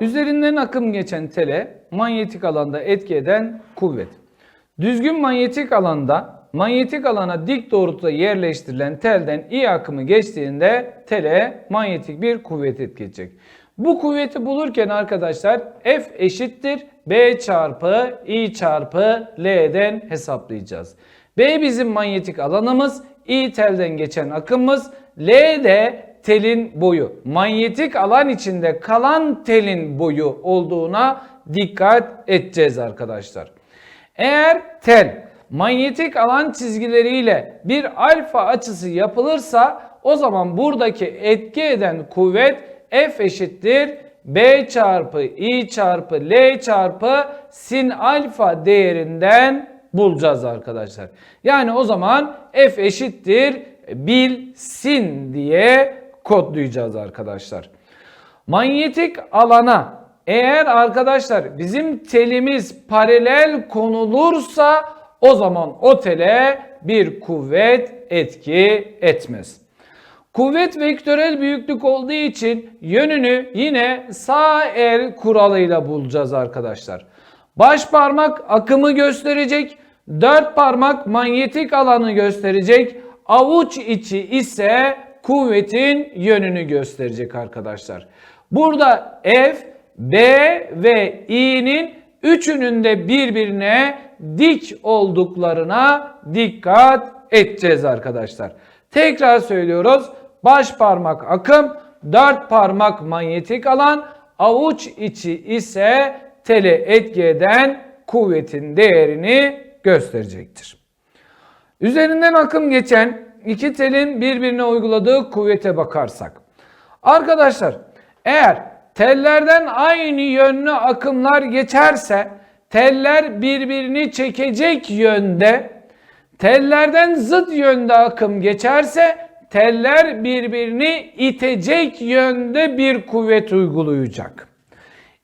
Üzerinden akım geçen tele manyetik alanda etki eden kuvvet. Düzgün manyetik alanda manyetik alana dik doğrultuda yerleştirilen telden I akımı geçtiğinde tele manyetik bir kuvvet etki edecek. Bu kuvveti bulurken arkadaşlar F eşittir B çarpı I çarpı L'den hesaplayacağız. B bizim manyetik alanımız, I telden geçen akımımız, L de telin boyu. Manyetik alan içinde kalan telin boyu olduğuna dikkat edeceğiz arkadaşlar. Eğer tel manyetik alan çizgileriyle bir alfa açısı yapılırsa o zaman buradaki etki eden kuvvet F eşittir B çarpı I çarpı L çarpı sin alfa değerinden bulacağız arkadaşlar. Yani o zaman F eşittir bil sin diye kodlayacağız arkadaşlar. Manyetik alana eğer arkadaşlar bizim telimiz paralel konulursa o zaman o tele bir kuvvet etki etmez. Kuvvet vektörel büyüklük olduğu için yönünü yine sağ el kuralıyla bulacağız arkadaşlar. Baş parmak akımı gösterecek, dört parmak manyetik alanı gösterecek, avuç içi ise kuvvetin yönünü gösterecek arkadaşlar. Burada F, B ve I'nin üçünün de birbirine dik olduklarına dikkat edeceğiz arkadaşlar. Tekrar söylüyoruz. Baş parmak akım, dört parmak manyetik alan, avuç içi ise tele etki eden kuvvetin değerini gösterecektir. Üzerinden akım geçen iki telin birbirine uyguladığı kuvvete bakarsak. Arkadaşlar eğer tellerden aynı yönlü akımlar geçerse teller birbirini çekecek yönde, tellerden zıt yönde akım geçerse teller birbirini itecek yönde bir kuvvet uygulayacak.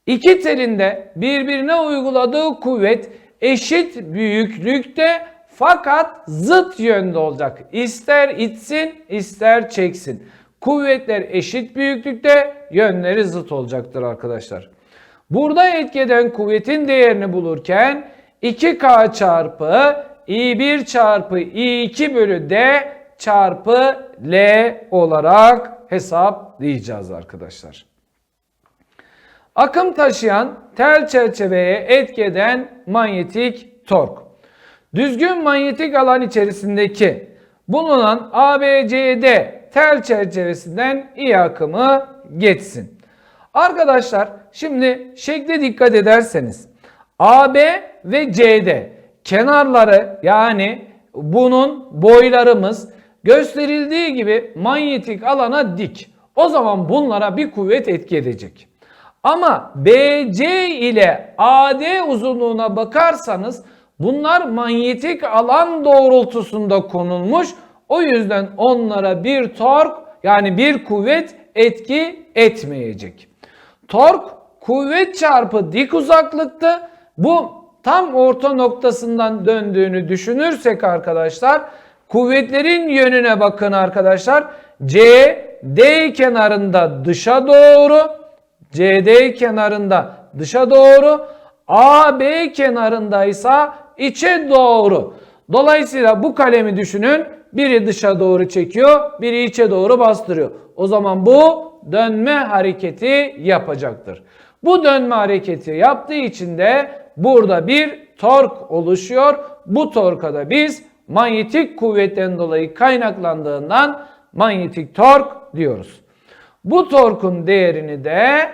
İki telin de birbirine uyguladığı kuvvet eşit büyüklükte fakat zıt yönde olacak. İster itsin ister çeksin. Kuvvetler eşit büyüklükte yönleri zıt olacaktır arkadaşlar. Burada etkeden kuvvetin değerini bulurken 2K çarpı I1 çarpı I2 bölü D çarpı L olarak hesaplayacağız arkadaşlar. Akım taşıyan tel çerçeveye etkeden manyetik tork. Düzgün manyetik alan içerisindeki bulunan ABCD tel çerçevesinden I akımı geçsin. Arkadaşlar şimdi şekle dikkat ederseniz AB ve CD kenarları yani bunun boylarımız gösterildiği gibi manyetik alana dik. O zaman bunlara bir kuvvet etki edecek. Ama BC ile AD uzunluğuna bakarsanız bunlar manyetik alan doğrultusunda konulmuş. O yüzden onlara bir tork yani bir kuvvet etki etmeyecek. Tork kuvvet çarpı dik uzaklıkta bu tam orta noktasından döndüğünü düşünürsek arkadaşlar kuvvetlerin yönüne bakın arkadaşlar. C D kenarında dışa doğru CD kenarında dışa doğru AB kenarında ise içe doğru. Dolayısıyla bu kalemi düşünün. Biri dışa doğru çekiyor, biri içe doğru bastırıyor. O zaman bu dönme hareketi yapacaktır. Bu dönme hareketi yaptığı için de burada bir tork oluşuyor. Bu torka da biz manyetik kuvvetten dolayı kaynaklandığından manyetik tork diyoruz. Bu torkun değerini de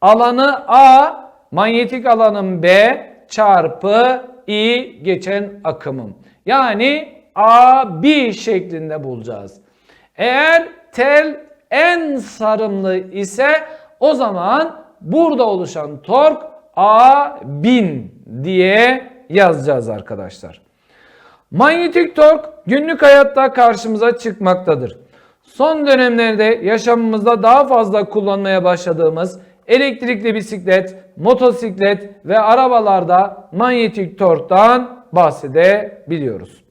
alanı A, manyetik alanın B çarpı I geçen akımım. Yani AB şeklinde bulacağız. Eğer tel en sarımlı ise o zaman burada oluşan tork A1000 diye yazacağız arkadaşlar. Manyetik tork günlük hayatta karşımıza çıkmaktadır. Son dönemlerde yaşamımızda daha fazla kullanmaya başladığımız elektrikli bisiklet, motosiklet ve arabalarda manyetik torktan bahsedebiliyoruz.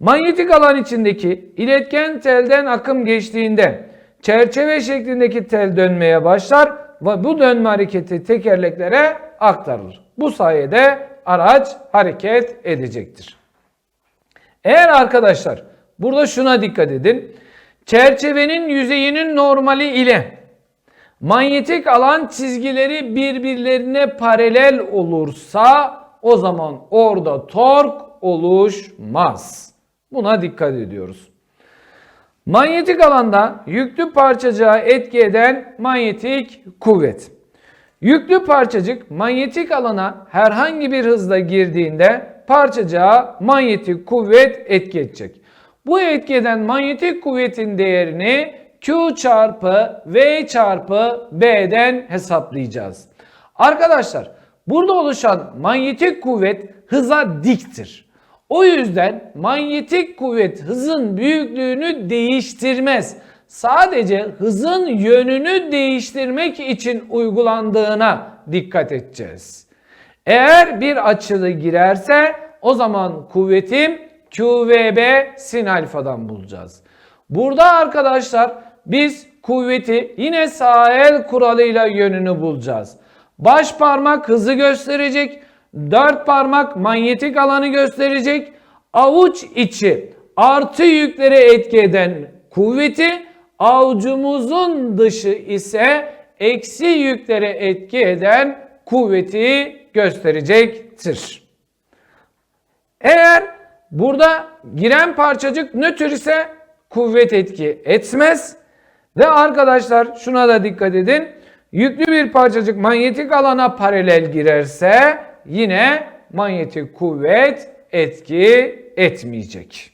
Manyetik alan içindeki iletken telden akım geçtiğinde çerçeve şeklindeki tel dönmeye başlar ve bu dönme hareketi tekerleklere aktarılır. Bu sayede araç hareket edecektir. Eğer arkadaşlar burada şuna dikkat edin. Çerçevenin yüzeyinin normali ile manyetik alan çizgileri birbirlerine paralel olursa o zaman orada tork oluşmaz. Buna dikkat ediyoruz. Manyetik alanda yüklü parçacığa etki eden manyetik kuvvet. Yüklü parçacık manyetik alana herhangi bir hızla girdiğinde parçacığa manyetik kuvvet etki edecek. Bu etki eden manyetik kuvvetin değerini Q çarpı V çarpı B'den hesaplayacağız. Arkadaşlar burada oluşan manyetik kuvvet hıza diktir. O yüzden manyetik kuvvet hızın büyüklüğünü değiştirmez. Sadece hızın yönünü değiştirmek için uygulandığına dikkat edeceğiz. Eğer bir açılı girerse o zaman kuvvetim QVB sin alfadan bulacağız. Burada arkadaşlar biz kuvveti yine sağ el kuralıyla yönünü bulacağız. Baş parmak hızı gösterecek. Dört parmak manyetik alanı gösterecek. Avuç içi artı yüklere etki eden kuvveti, avucumuzun dışı ise eksi yüklere etki eden kuvveti gösterecektir. Eğer burada giren parçacık nötr ise kuvvet etki etmez. Ve arkadaşlar şuna da dikkat edin. Yüklü bir parçacık manyetik alana paralel girerse yine manyetik kuvvet etki etmeyecek.